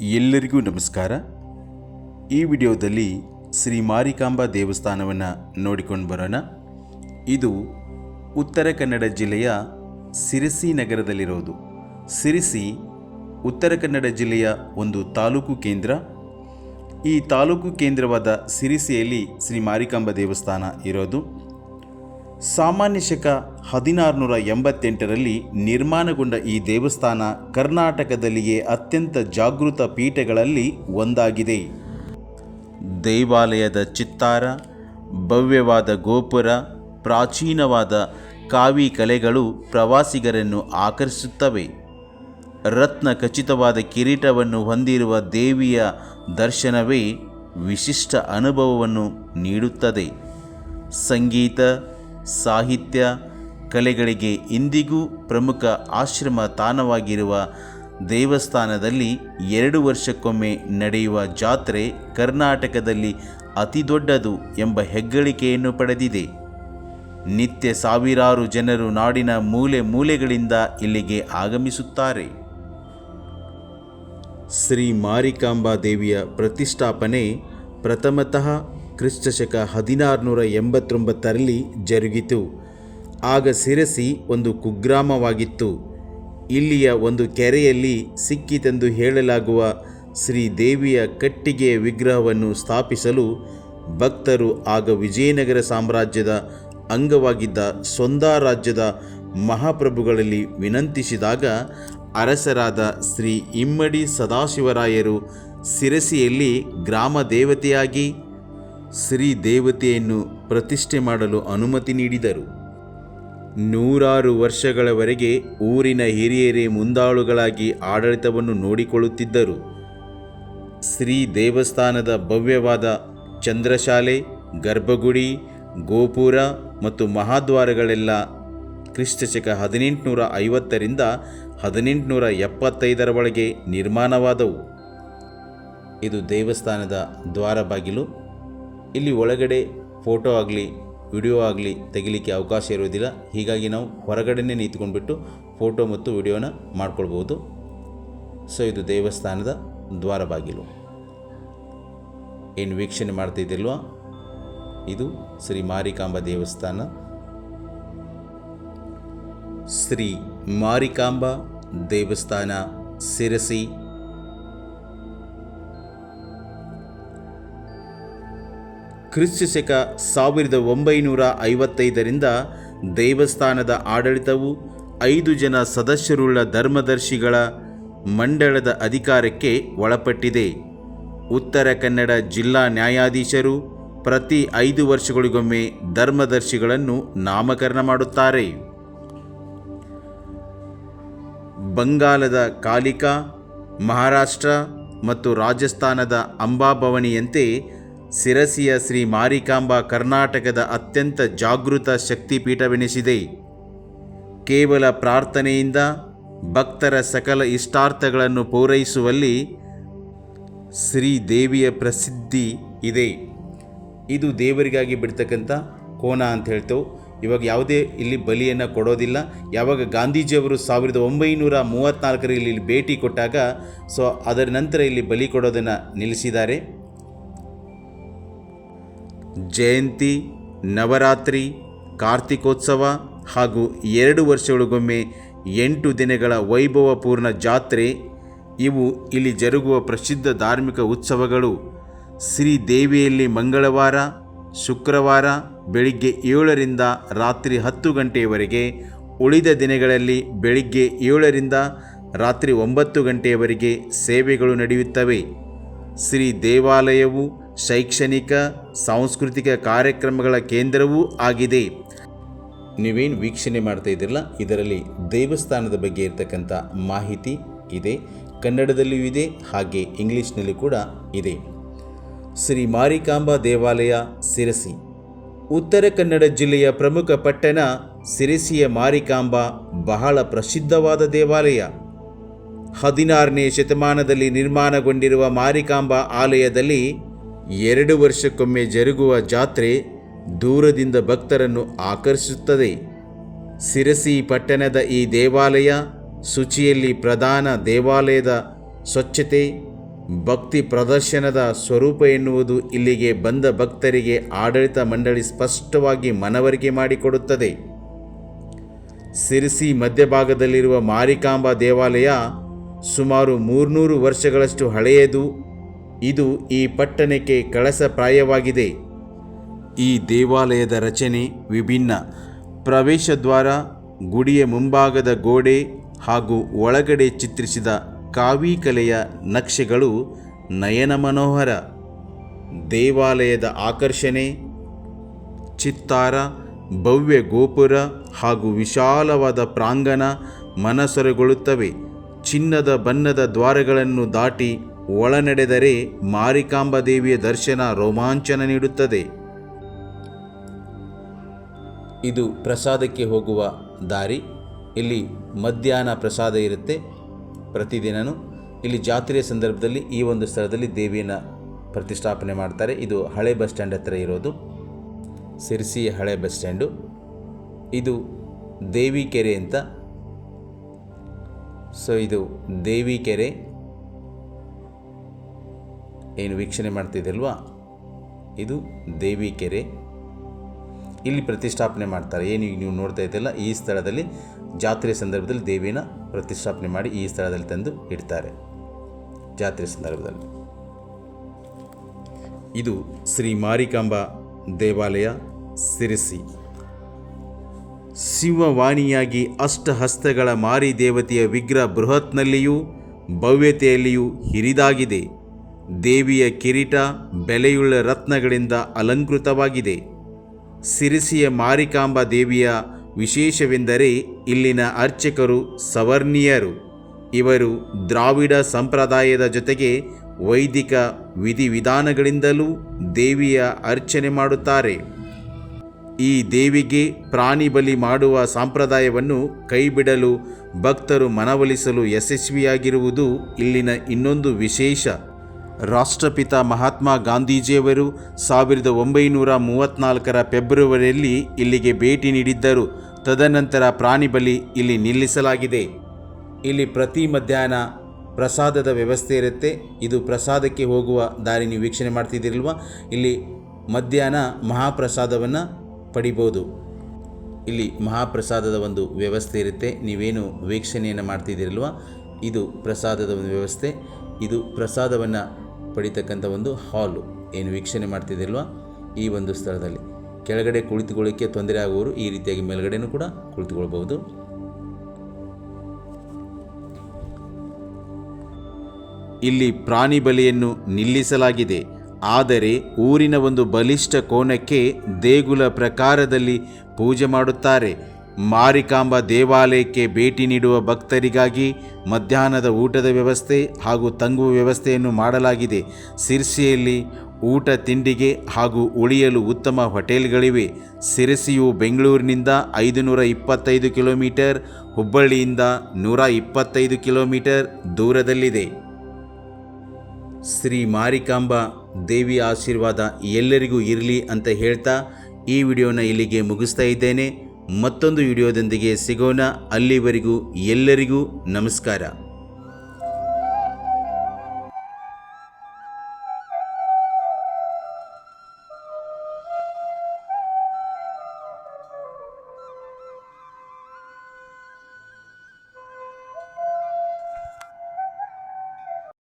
ಎಲ್ಲರಿಗೂ ನಮಸ್ಕಾರ. ಈ ವಿಡಿಯೋದಲ್ಲಿ ಶ್ರೀ ಮಾರಿಕಾಂಬಾ ದೇವಸ್ಥಾನವನ್ನು ನೋಡಿಕೊಂಡು ಬರೋಣ. ಇದು ಉತ್ತರ ಕನ್ನಡ ಜಿಲ್ಲೆಯ ಸಿರಿಸಿ ನಗರದಲ್ಲಿರೋದು. ಸಿರಿಸಿ ಉತ್ತರ ಕನ್ನಡ ಜಿಲ್ಲೆಯ ಒಂದು ತಾಲೂಕು ಕೇಂದ್ರ. ಈ ತಾಲೂಕು ಕೇಂದ್ರವಾದ ಸಿರಿಸಿಯಲ್ಲಿ ಶ್ರೀ ಮಾರಿಕಾಂಬಾ ದೇವಸ್ಥಾನ ಇರೋದು. ಸಾಮಾನ್ಯ ಶಕ ಹದಿನಾರುನೂರ ಎಂಬತ್ತೆಂಟರಲ್ಲಿ ನಿರ್ಮಾಣಗೊಂಡ ಈ ದೇವಸ್ಥಾನ ಕರ್ನಾಟಕದಲ್ಲಿಯೇ ಅತ್ಯಂತ ಜಾಗೃತ ಪೀಠಗಳಲ್ಲಿ ಒಂದಾಗಿದೆ. ದೇವಾಲಯದ ಚಿತ್ತಾರ, ಭವ್ಯವಾದ ಗೋಪುರ, ಪ್ರಾಚೀನವಾದ ಕಾವಿ ಕಲೆಗಳು ಪ್ರವಾಸಿಗರನ್ನು ಆಕರ್ಷಿಸುತ್ತವೆ. ರತ್ನ ಖಚಿತವಾದ ಕಿರೀಟವನ್ನು ಹೊಂದಿರುವ ದೇವಿಯ ದರ್ಶನವೇ ವಿಶಿಷ್ಟ ಅನುಭವವನ್ನು ನೀಡುತ್ತದೆ. ಸಂಗೀತ ಸಾಹಿತ್ಯ ಕಲೆಗಳಿಗೆ ಇಂದಿಗೂ ಪ್ರಮುಖ ಆಶ್ರಮ ತಾಣವಾಗಿರುವ ದೇವಸ್ಥಾನದಲ್ಲಿ ಎರಡು ವರ್ಷಕ್ಕೊಮ್ಮೆ ನಡೆಯುವ ಜಾತ್ರೆ ಕರ್ನಾಟಕದಲ್ಲಿ ಅತಿದೊಡ್ಡದು ಎಂಬ ಹೆಗ್ಗಳಿಕೆಯನ್ನು ಪಡೆದಿದೆ. ನಿತ್ಯ ಸಾವಿರಾರು ಜನರು ನಾಡಿನ ಮೂಲೆ ಮೂಲೆಗಳಿಂದ ಇಲ್ಲಿಗೆ ಆಗಮಿಸುತ್ತಾರೆ. ಶ್ರೀ ಮಾರಿಕಾಂಬಾ ದೇವಿಯ ಪ್ರತಿಷ್ಠಾಪನೆ ಪ್ರಥಮತಃ ಕ್ರಿಸ್ತಶಕ ಹದಿನಾರುನೂರ ಎಂಬತ್ತೊಂಬತ್ತರಲ್ಲಿ ಜರುಗಿತು. ಆಗ ಸಿರಸಿ ಒಂದು ಕುಗ್ರಾಮವಾಗಿತ್ತು. ಇಲ್ಲಿಯ ಒಂದು ಕೆರೆಯಲ್ಲಿ ಸಿಕ್ಕಿತೆಂದು ಹೇಳಲಾಗುವ ಶ್ರೀ ದೇವಿಯ ಕಟ್ಟಿಗೆಯ ವಿಗ್ರಹವನ್ನು ಸ್ಥಾಪಿಸಲು ಭಕ್ತರು ಆಗ ವಿಜಯನಗರ ಸಾಮ್ರಾಜ್ಯದ ಅಂಗವಾಗಿದ್ದ ಸೊಂದ ರಾಜ್ಯದ ಮಹಾಪ್ರಭುಗಳಲ್ಲಿ ವಿನಂತಿಸಿದಾಗ ಅರಸರಾದ ಶ್ರೀ ಇಮ್ಮಡಿ ಸದಾಶಿವರಾಯರು ಸಿರಸಿಯಲ್ಲಿ ಗ್ರಾಮ ದೇವತೆಯಾಗಿ ಶ್ರೀ ದೇವತೆಯನ್ನು ಪ್ರತಿಷ್ಠೆ ಮಾಡಲು ಅನುಮತಿ ನೀಡಿದರು. ನೂರಾರು ವರ್ಷಗಳವರೆಗೆ ಊರಿನ ಹಿರಿಯರೇ ಮುಂದಾಳುಗಳಾಗಿ ಆಡಳಿತವನ್ನು ನೋಡಿಕೊಳ್ಳುತ್ತಿದ್ದರು. ಶ್ರೀ ದೇವಸ್ಥಾನದ ಭವ್ಯವಾದ ಚಂದ್ರಶಾಲೆ, ಗರ್ಭಗುಡಿ, ಗೋಪುರ ಮತ್ತು ಮಹಾದ್ವಾರಗಳೆಲ್ಲ ಕ್ರಿಸ್ತಶಕ ಹದಿನೆಂಟುನೂರ ಐವತ್ತರಿಂದ ಹದಿನೆಂಟುನೂರ ಎಪ್ಪತ್ತೈದರ ಒಳಗೆ ನಿರ್ಮಾಣವಾದವು. ಇದು ದೇವಸ್ಥಾನದ ದ್ವಾರ ಬಾಗಿಲು. ಇಲ್ಲಿ ಒಳಗಡೆ ಫೋಟೋ ಆಗಲಿ, ವಿಡಿಯೋ ಆಗಲಿ ತೆಗಿಲಿಕ್ಕೆ ಅವಕಾಶ ಇರೋದಿಲ್ಲ ಹೀಗಾಗಿ ನಾವು ಹೊರಗಡೆನೇ ನಿಂತ್ಕೊಂಡ್ಬಿಟ್ಟು ಫೋಟೋ ಮತ್ತು ವಿಡಿಯೋನ ಮಾಡ್ಕೊಳ್ಬೋದು ಸೊ, ಇದು ದೇವಸ್ಥಾನದ ದ್ವಾರ ಬಾಗಿಲು ಏನು ವೀಕ್ಷಣೆ ಮಾಡ್ತಿದ್ದಿಲ್ವಾ ಇದು ಶ್ರೀ ಮಾರಿಕಾಂಬಾ ದೇವಸ್ಥಾನ. ಶ್ರೀ ಮಾರಿಕಾಂಬಾ ದೇವಸ್ಥಾನ ಸಿರಸಿ ಕ್ರಿಸ್ತಶಕ ಸಾವಿರದ ಒಂಬೈನೂರ ಐವತ್ತೈದರಿಂದ ದೇವಸ್ಥಾನದ ಆಡಳಿತವು ಐದು ಜನ ಸದಸ್ಯರುಳ್ಳ ಧರ್ಮದರ್ಶಿಗಳ ಮಂಡಳದ ಅಧಿಕಾರಕ್ಕೆ ಒಳಪಟ್ಟಿದೆ. ಉತ್ತರ ಕನ್ನಡ ಜಿಲ್ಲಾ ನ್ಯಾಯಾಧೀಶರು ಪ್ರತಿ ಐದು ವರ್ಷಗಳಿಗೊಮ್ಮೆ ಧರ್ಮದರ್ಶಿಗಳನ್ನು ನಾಮಕರಣ ಮಾಡುತ್ತಾರೆ. ಬಂಗಾಲದ ಕಾಲಿಕಾ, ಮಹಾರಾಷ್ಟ್ರ ಮತ್ತು ರಾಜಸ್ಥಾನದ ಅಂಬಾಭವನಿಯಂತೆ ಸಿರಸಿಯ ಶ್ರೀ ಮಾರಿಕಾಂಬಾ ಕರ್ನಾಟಕದ ಅತ್ಯಂತ ಜಾಗೃತ ಶಕ್ತಿಪೀಠವೆನಿಸಿದೆ. ಕೇವಲ ಪ್ರಾರ್ಥನೆಯಿಂದ ಭಕ್ತರ ಸಕಲ ಇಷ್ಟಾರ್ಥಗಳನ್ನು ಪೂರೈಸುವಲ್ಲಿ ಶ್ರೀ ದೇವಿಯ ಪ್ರಸಿದ್ಧಿ ಇದೆ. ಇದು ದೇವರಿಗಾಗಿ ಬಿಡ್ತಕ್ಕಂಥ ಕೋನ ಅಂತ ಹೇಳ್ತೇವೆ. ಇವಾಗ ಯಾವುದೇ ಇಲ್ಲಿ ಬಲಿಯನ್ನು ಕೊಡೋದಿಲ್ಲ. ಯಾವಾಗ ಗಾಂಧೀಜಿಯವರು ಸಾವಿರದ ಒಂಬೈನೂರ ಮೂವತ್ತ್ನಾಲ್ಕರಲ್ಲಿ ಇಲ್ಲಿ ಭೇಟಿ ಕೊಟ್ಟಾಗ, ಸೊ ಅದರ ನಂತರ ಇಲ್ಲಿ ಬಲಿ ಕೊಡೋದನ್ನು ನಿಲ್ಲಿಸಿದ್ದಾರೆ. ಜಯಂತಿ, ನವರಾತ್ರಿ, ಕಾರ್ತಿಕೋತ್ಸವ ಹಾಗೂ ಎರಡು ವರ್ಷಗಳಿಗೊಮ್ಮೆ ಎಂಟು ದಿನಗಳ ವೈಭವಪೂರ್ಣ ಜಾತ್ರೆ. ಇವು ಇಲ್ಲಿ ಜರುಗುವ ಪ್ರಸಿದ್ಧ ಧಾರ್ಮಿಕ ಉತ್ಸವಗಳು. ಶ್ರೀ ದೇವಿಯಲ್ಲಿ ಮಂಗಳವಾರ, ಶುಕ್ರವಾರ, ಬೆಳಿಗ್ಗೆ ಏಳರಿಂದ ರಾತ್ರಿ ಹತ್ತು ಗಂಟೆಯವರೆಗೆ, ಉಳಿದ ದಿನಗಳಲ್ಲಿ ಬೆಳಿಗ್ಗೆ ಏಳರಿಂದ ರಾತ್ರಿ ಒಂಬತ್ತು ಗಂಟೆಯವರೆಗೆ ಸೇವೆಗಳು ನಡೆಯುತ್ತವೆ. ಶ್ರೀ ದೇವಾಲಯವು ಶೈಕ್ಷಣಿಕ ಸಾಂಸ್ಕೃತಿಕ ಕಾರ್ಯಕ್ರಮಗಳ ಕೇಂದ್ರವೂ ಆಗಿದೆ. ನೀವೇನು ವೀಕ್ಷಣೆ ಮಾಡ್ತಾ ಇದ್ದೀರಲ್ಲ, ಇದರಲ್ಲಿ ದೇವಸ್ಥಾನದ ಬಗ್ಗೆ ಇರತಕ್ಕಂಥ ಮಾಹಿತಿ ಇದೆ, ಕನ್ನಡದಲ್ಲಿಯೂ ಇದೆ, ಹಾಗೆ ಇಂಗ್ಲೀಷ್ನಲ್ಲಿ ಕೂಡ ಇದೆ. ಶ್ರೀ ಮಾರಿಕಾಂಬಾ ದೇವಾಲಯ ಸಿರಸಿ ಉತ್ತರ ಕನ್ನಡ ಜಿಲ್ಲೆಯ ಪ್ರಮುಖ ಪಟ್ಟಣ ಸಿರಸಿಯ ಮಾರಿಕಾಂಬಾ ಬಹಳ ಪ್ರಸಿದ್ಧವಾದ ದೇವಾಲಯ. ಹದಿನಾರನೇ ಶತಮಾನದಲ್ಲಿ ನಿರ್ಮಾಣಗೊಂಡಿರುವ ಮಾರಿಕಾಂಬಾ ಆಲಯದಲ್ಲಿ ಎರಡು ವರ್ಷಕ್ಕೊಮ್ಮೆ ಜರುಗುವ ಜಾತ್ರೆ ದೂರದಿಂದ ಭಕ್ತರನ್ನು ಆಕರ್ಷಿಸುತ್ತದೆ. ಸಿರಸಿ ಪಟ್ಟಣದ ಈ ದೇವಾಲಯ ಶುಚಿಯಲ್ಲಿ ಪ್ರಧಾನ ದೇವಾಲಯದ ಸ್ವಚ್ಛತೆ, ಭಕ್ತಿ ಪ್ರದರ್ಶನದ ಸ್ವರೂಪ ಎನ್ನುವುದು ಇಲ್ಲಿಗೆ ಬಂದ ಭಕ್ತರಿಗೆ ಆಡಳಿತ ಮಂಡಳಿ ಸ್ಪಷ್ಟವಾಗಿ ಮನವರಿಕೆ ಮಾಡಿಕೊಡುತ್ತದೆ. ಸಿರಿಸಿ ಮಧ್ಯಭಾಗದಲ್ಲಿರುವ ಮಾರಿಕಾಂಬಾ ದೇವಾಲಯ ಸುಮಾರು ಮೂರ್ನೂರು ವರ್ಷಗಳಷ್ಟು ಹಳೆಯದು. ಇದು ಈ ಪಟ್ಟಣಕ್ಕೆ ಕಳಸಪ್ರಾಯವಾಗಿದೆ ಈ ದೇವಾಲಯದ ರಚನೆ ವಿಭಿನ್ನ. ಪ್ರವೇಶ ದ್ವಾರ, ಗುಡಿಯ ಮುಂಭಾಗದ ಗೋಡೆ ಹಾಗೂ ಒಳಗಡೆ ಚಿತ್ರಿಸಿದ ಕಾವಿ ಕಲೆಯ ನಕ್ಷೆಗಳು ನಯನ ಮನೋಹರ. ದೇವಾಲಯದ ಆಕರ್ಷಣೆ, ಚಿತ್ತಾರ, ಭವ್ಯ ಗೋಪುರ ಹಾಗೂ ವಿಶಾಲವಾದ ಪ್ರಾಂಗಣ ಮನಸೊರೆಗೊಳ್ಳುತ್ತವೆ. ಚಿನ್ನದ ಬಣ್ಣದ ದ್ವಾರಗಳನ್ನು ದಾಟಿ ಒಳನಡೆದರೆ ಮಾರಿಕಾಂಬ ದೇವಿಯ ದರ್ಶನ ರೋಮಾಂಚನ ನೀಡುತ್ತದೆ. ಇದು ಪ್ರಸಾದಕ್ಕೆ ಹೋಗುವ ದಾರಿ. ಇಲ್ಲಿ ಮಧ್ಯಾಹ್ನ ಪ್ರಸಾದ ಇರುತ್ತೆ. ಪ್ರತಿದಿನವೂ ಇಲ್ಲಿ ಜಾತ್ರೆಯ ಸಂದರ್ಭದಲ್ಲಿ ಈ ಒಂದು ಸ್ಥಳದಲ್ಲಿ ದೇವಿಯನ್ನು ಪ್ರತಿಷ್ಠಾಪನೆ ಮಾಡ್ತಾರೆ. ಇದು ಹಳೆ ಬಸ್ ಸ್ಟ್ಯಾಂಡ್ ಹತ್ರ ಇರೋದು. ಸಿರ್ಸಿಯ ಹಳೆ ಬಸ್ ಸ್ಟ್ಯಾಂಡು. ಇದು ದೇವಿ ಕೆರೆ ಅಂತ. ಸೊ ಇದು ದೇವಿ ಕೆರೆ ಏನು ವೀಕ್ಷಣೆ ಮಾಡ್ತಿದ್ದಲ್ವಾ? ಇದು ದೇವಿ ಕೆರೆ. ಇಲ್ಲಿ ಪ್ರತಿಷ್ಠಾಪನೆ ಮಾಡ್ತಾರೆ. ಏನು ಈಗ ನೀವು ನೋಡ್ತಾ ಇದ್ದಲ್ಲ ಈ ಸ್ಥಳದಲ್ಲಿ ಜಾತ್ರೆ ಸಂದರ್ಭದಲ್ಲಿ ದೇವಿನ ಪ್ರತಿಷ್ಠಾಪನೆ ಮಾಡಿ ಈ ಸ್ಥಳದಲ್ಲಿ ತಂದು ಇಡ್ತಾರೆ. ಜಾತ್ರೆ ಸಂದರ್ಭದಲ್ಲಿ. ಇದು ಶ್ರೀ ಮಾರಿಕಾಂಬ ದೇವಾಲಯ ಸಿರಿಸಿ. ಶಿವವಾಣಿಯಾಗಿ ಅಷ್ಟಹಸ್ತಗಳ ಮಾರಿ ದೇವತೆಯ ವಿಗ್ರಹ ಬೃಹತ್ನಲ್ಲಿಯೂ ಭವ್ಯತೆಯಲ್ಲಿಯೂ ಹಿರಿದಾಗಿದೆ. ದೇವಿಯ ಕಿರೀಟ ಬೆಲೆಯುಳ್ಳ ರತ್ನಗಳಿಂದ ಅಲಂಕೃತವಾಗಿದೆ. ಸಿರಿಸಿಯ ಮಾರಿಕಾಂಬಾ ದೇವಿಯ ವಿಶೇಷವೆಂದರೆ ಇಲ್ಲಿನ ಅರ್ಚಕರು ಸವರ್ಣೀಯರು. ಇವರು ದ್ರಾವಿಡ ಸಂಪ್ರದಾಯದ ಜೊತೆಗೆ ವೈದಿಕ ವಿಧಿವಿಧಾನಗಳಿಂದಲೂ ದೇವಿಯ ಅರ್ಚನೆ ಮಾಡುತ್ತಾರೆ. ಈ ದೇವಿಗೆ ಪ್ರಾಣಿ ಬಲಿ ಮಾಡುವ ಸಂಪ್ರದಾಯವನ್ನು ಕೈಬಿಡಲು ಭಕ್ತರು ಮನವೊಲಿಸಲು ಯಶಸ್ವಿಯಾಗಿರುವುದು ಇಲ್ಲಿನ ಇನ್ನೊಂದು ವಿಶೇಷ. ರಾಷ್ಟ್ರಪಿತ ಮಹಾತ್ಮ ಗಾಂಧೀಜಿಯವರು ಸಾವಿರದ ಒಂಬೈನೂರ ಮೂವತ್ತ್ನಾಲ್ಕರ ಫೆಬ್ರವರಿಯಲ್ಲಿ ಇಲ್ಲಿಗೆ ಭೇಟಿ ನೀಡಿದ್ದರು. ತದನಂತರ ಪ್ರಾಣಿ ಬಲಿ ಇಲ್ಲಿ ನಿಲ್ಲಿಸಲಾಗಿದೆ. ಇಲ್ಲಿ ಪ್ರತಿ ಮಧ್ಯಾಹ್ನ ಪ್ರಸಾದದ ವ್ಯವಸ್ಥೆ ಇರುತ್ತೆ. ಇದು ಪ್ರಸಾದಕ್ಕೆ ಹೋಗುವ ದಾರಿ ನೀವು ವೀಕ್ಷಣೆ ಮಾಡ್ತಿದ್ದೀರಲ್ವ? ಇಲ್ಲಿ ಮಧ್ಯಾಹ್ನ ಮಹಾಪ್ರಸಾದವನ್ನು ಪಡಿಬೋದು. ಇಲ್ಲಿ ಮಹಾಪ್ರಸಾದದ ಒಂದು ವ್ಯವಸ್ಥೆ ಇರುತ್ತೆ. ನೀವೇನು ವೀಕ್ಷಣೆಯನ್ನು ಮಾಡ್ತಿದ್ದೀರಲ್ವ? ಇದು ಪ್ರಸಾದದ ಒಂದು ವ್ಯವಸ್ಥೆ. ಇದು ಪ್ರಸಾದವನ್ನು ಪಡಿತಕ್ಕಂಥ ಒಂದು ಹಾಲು. ಏನು ವೀಕ್ಷಣೆ ಮಾಡ್ತಿದ್ದಿಲ್ವಾ ಈ ಒಂದು ಸ್ಥಳದಲ್ಲಿ. ಕೆಳಗಡೆ ಕುಳಿತುಕೊಳ್ಳಿಕ್ಕೆ ತೊಂದರೆ ಆಗುವವರು ಈ ರೀತಿಯಾಗಿ ಮೇಲ್ಗಡೆನೂ ಕೂಡ ಕುಳಿತುಕೊಳ್ಬಹುದು. ಇಲ್ಲಿ ಪ್ರಾಣಿ ಬಲಿಯನ್ನು ನಿಲ್ಲಿಸಲಾಗಿದೆ. ಆದರೆ ಊರಿನ ಒಂದು ಬಲಿಷ್ಠ ಕೋಣಕ್ಕೆ ದೇಗುಲ ಪ್ರಕಾರದಲ್ಲಿ ಪೂಜೆ ಮಾಡುತ್ತಾರೆ. ಮಾರಿಕಾಂಬ ದೇವಾಲಯಕ್ಕೆ ಭೇಟಿ ನೀಡುವ ಭಕ್ತರಿಗಾಗಿ ಮಧ್ಯಾಹ್ನದ ಊಟದ ವ್ಯವಸ್ಥೆ ಹಾಗೂ ತಂಗುವ ವ್ಯವಸ್ಥೆಯನ್ನು ಮಾಡಲಾಗಿದೆ. ಸಿರ್ಸಿಯಲ್ಲಿ ಊಟ ತಿಂಡಿಗೆ ಹಾಗೂ ಉಳಿಯಲು ಉತ್ತಮ ಹೋಟೆಲ್ಗಳಿವೆ. ಸಿರಸಿಯು ಬೆಂಗಳೂರಿನಿಂದ ಐದುನೂರ ಇಪ್ಪತ್ತೈದು ಕಿಲೋಮೀಟರ್, ಹುಬ್ಬಳ್ಳಿಯಿಂದ ನೂರ ಇಪ್ಪತ್ತೈದು ಕಿಲೋಮೀಟರ್ ದೂರದಲ್ಲಿದೆ. ಶ್ರೀ ಮಾರಿಕಾಂಬ ದೇವಿ ಆಶೀರ್ವಾದ ಎಲ್ಲರಿಗೂ ಇರಲಿ ಅಂತ ಹೇಳ್ತಾ ಈ ವಿಡಿಯೋನ ಇಲ್ಲಿಗೆ ಮುಗಿಸ್ತಾ ಇದ್ದೇನೆ. ಮತ್ತೊಂದು ವಿಡಿಯೋದೊಂದಿಗೆ ಸಿಗೋಣ. ಅಲ್ಲಿವರೆಗೂ ಎಲ್ಲರಿಗೂ ನಮಸ್ಕಾರ.